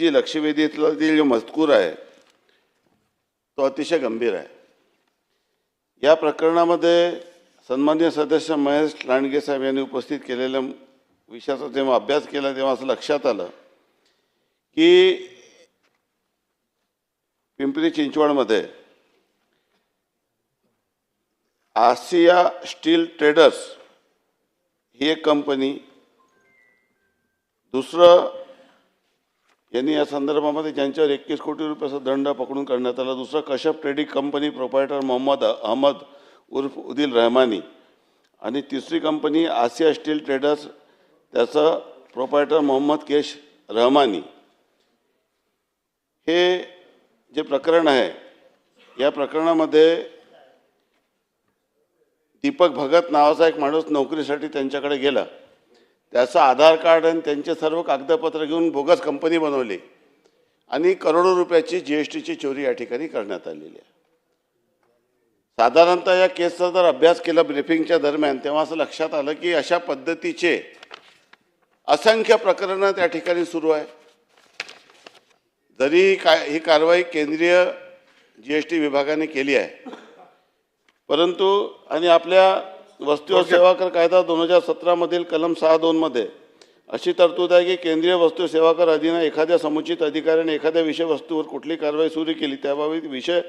जी लक्षवेधीतील जो मजकूर आहे तो अतिशय गंभीर आहे. या प्रकरणामध्ये सन्मान्य सदस्य महेश लांडगे साहेब यांनी उपस्थित केलेल्या विषयाचा जेव्हा अभ्यास केला तेव्हा असं लक्षात आलं की पिंपरी चिंचवडमध्ये आसिया स्टील ट्रेडर्स ही एक कंपनी दुसरं यांनी या संदर्भामध्ये ज्यांच्यावर एकवीस कोटी रुपयाचा दंड पकडून करण्यात आला दुसरा Kashyap trading company proprietor Mohammad Ahmad उर्फ उदिल रहमानी आणि तिसरी कंपनी आसिया स्टील ट्रेडर्स त्याचं प्रोपायटर मोहम्मद केश रहमानी. हे जे प्रकरण आहे या प्रकरणामध्ये दीपक भगत नावाचा एक माणूस नोकरीसाठी त्यांच्याकडे गेला. त्याचं आधार कार्ड आणि त्यांचे सर्व कागदपत्र घेऊन बोगस कंपनी बनवली. आणि करोडो रुपयाची जी एस टीची चोरी या ठिकाणी करण्यात आलेली आहे. साधारणतः या केसचा जर अभ्यास केला ब्रिफिंगच्या दरम्यान तेव्हा असं लक्षात आलं की अशा पद्धतीचे असंख्य प्रकरणं त्या ठिकाणी सुरू आहे. जरी काय ही कारवाई केंद्रीय जी एस टी विभागाने केली आहे परंतु आणि आपल्या वस्तू व सेवा कर कायदा दोन हजार सतरामधील कलम सहा दोनमध्ये अशी तरतूद आहे की केंद्रीय वस्तू सेवा कर अधीन एखाद्या समुचित अधिकाऱ्याने एखाद्या विषय वस्तूवर कुठली कारवाई सुरू केली त्याबाबत विषय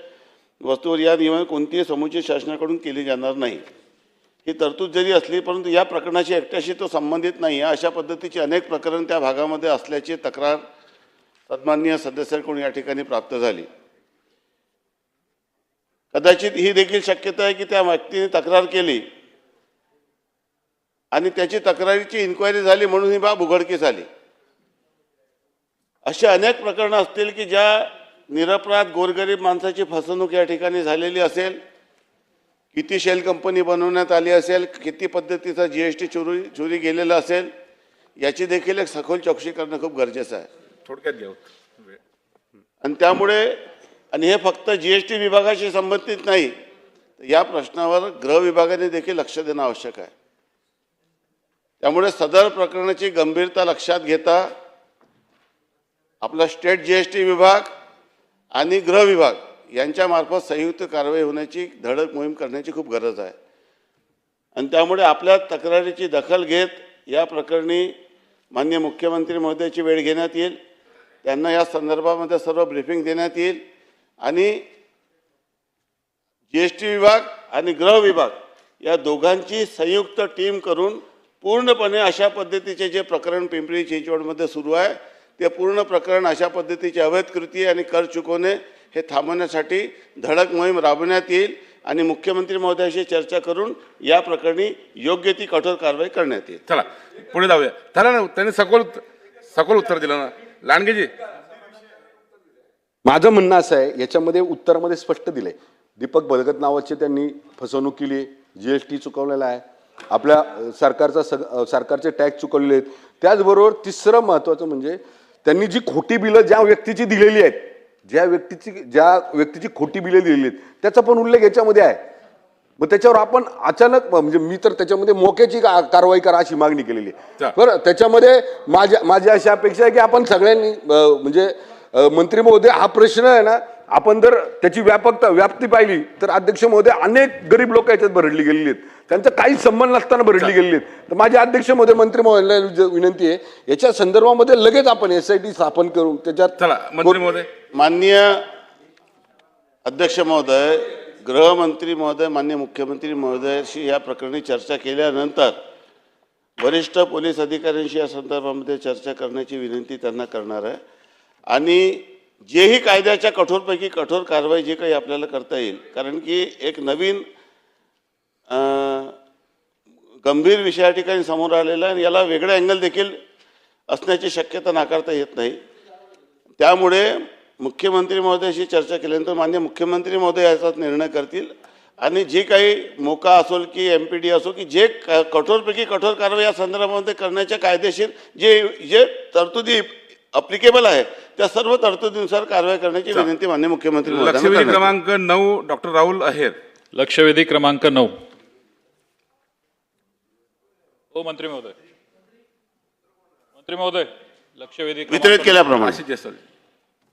वस्तूवर या नियमाने कोणतीही समुचित शासनाकडून केली जाणार नाही. ही तरतूद जरी असली परंतु या प्रकरणाशी एकट्याशी तो संबंधित नाही. आहे अशा पद्धतीची अनेक प्रकरण त्या भागामध्ये असल्याची तक्रार सन्माननीय सदस्यांकडून या ठिकाणी प्राप्त झाली. कदाचित ही देखील शक्यता आहे की त्या व्यक्तीने तक्रार केली आणि त्याची तक्रारीची इन्क्वायरी झाली म्हणून ही बाब उघडकीस आली. अशी अनेक प्रकरणं असतील की ज्या निरपराध गोरगरीब माणसाची फसवणूक या ठिकाणी झालेली असेल किती शेल कंपनी बनवण्यात आली असेल किती पद्धतीचा जी एस टी चोरी चोरी गेलेला असेल याची देखील एक सखोल चौकशी करणं खूप गरजेचं आहे. थोडक्यात वेळ. आणि त्यामुळे आणि हे फक्त जी एस टी विभागाशी संबंधित नाही या प्रश्नावर गृह विभागाने देखील लक्ष देणं आवश्यक आहे. त्यामुळे सदर प्रकरणाची गंभीरता लक्षात घेता आपला स्टेट जी एस टी विभाग आणि गृह विभाग यांच्यामार्फत संयुक्त कारवाई होण्याची धडक मोहीम करण्याची खूप गरज आहे. आणि त्यामुळे आपल्या तक्रारीची दखल घेत या प्रकरणी मान्य मुख्यमंत्री महोदयाची वेळ घेण्यात येईल. त्यांना या संदर्भामध्ये सर्व ब्रीफिंग देण्यात येईल. आणि जी एस टी विभाग आणि गृह विभाग या दोघांची संयुक्त टीम करून पूर्णपणे अशा पद्धतीचे जे प्रकरण पिंपरी चिंचवडमध्ये सुरू आहे ते पूर्ण प्रकरण अशा पद्धतीची अवैध कृती आणि कर चुकवणे हे थांबवण्यासाठी धडक मोहीम राबवण्यात येईल आणि मुख्यमंत्री महोदयाशी चर्चा करून या प्रकरणी योग्य ती कठोर कारवाई करण्यात येईल. चला पुढे जाऊया. झालं ना त्यांनी सखोल सखोल उत्तर दिलं ना. लांडगेजी माझं म्हणणं असं आहे याच्यामध्ये उत्तरामध्ये स्पष्ट दिलंय. दीपक भगत नावाचे त्यांनी फसवणूक केली जी एस टी चुकवलेला आहे. आपल्या सरकारचा सग सरकारचे टॅक्स चुकवलेले आहेत. त्याचबरोबर तिसरं महत्त्वाचं म्हणजे त्यांनी जी खोटी बिलं ज्या व्यक्तीची दिलेली आहेत ज्या व्यक्तीची ज्या व्यक्तीची खोटी बिलं दिलेली आहेत त्याचा पण उल्लेख याच्यामध्ये आहे. मग त्याच्यावर आपण अचानक म्हणजे मी तर त्याच्यामध्ये मोक्याची कारवाई करा अशी मागणी केलेली. आहे. बरं त्याच्यामध्ये माझ्या माझी अशी अपेक्षा आहे की आपण सगळ्यांनी म्हणजे मंत्री महोदय हा प्रश्न आहे ना आपण जर त्याची व्यापकता व्याप्ती पाहिली तर अध्यक्ष महोदय अनेक गरीब लोक याच्यात भरडली गेलेली आहेत. त्यांचा काहीच संबंध नसताना भरडली गेलेली आहेत. तर माझे अध्यक्ष महोदय मंत्री महोदयांना विनंती आहे याच्या संदर्भामध्ये लगेच आपण एस आय टी स्थापन करून त्याच्यात चला मंत्री महोदय. माननीय अध्यक्ष महोदय गृहमंत्री महोदय मान्य मुख्यमंत्री महोदयाशी या प्रकरणी चर्चा केल्यानंतर वरिष्ठ पोलीस अधिकाऱ्यांशी या संदर्भामध्ये चर्चा करण्याची विनंती त्यांना करणार आहे. आणि जेही कायद्याच्या कठोरपैकी कठोर कारवाई जे काही आपल्याला करता येईल कारण की एक नवीन गंभीर विषय या ठिकाणी समोर आलेला आहे आणि याला वेगळं अँगल देखील असण्याची शक्यता नाकारता येत नाही. त्यामुळे मुख्यमंत्री महोदयाशी चर्चा केल्यानंतर मान्य मुख्यमंत्री महोदय याचा निर्णय करतील. आणि जे काही मोका असो की एम पी डी असो की जे कठोरपैकी कठोर कारवाई या संदर्भामध्ये करण्याच्या कायदेशीर जे जे तरतुदी अप्लिकेबल आहे. त्या सर्व तरतुदीनुसार कारवाई करण्याची विनंती मान्य मुख्यमंत्री लक्षवेधी. क्रमांक नऊ डॉक्टर राहुल अहेर. लक्षवेधी क्रमांक नऊ. हो मंत्री महोदय. मंत्री महोदय लक्षवेधी वितरित केल्याप्रमाणे.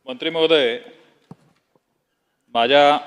मंत्री महोदय माझ्या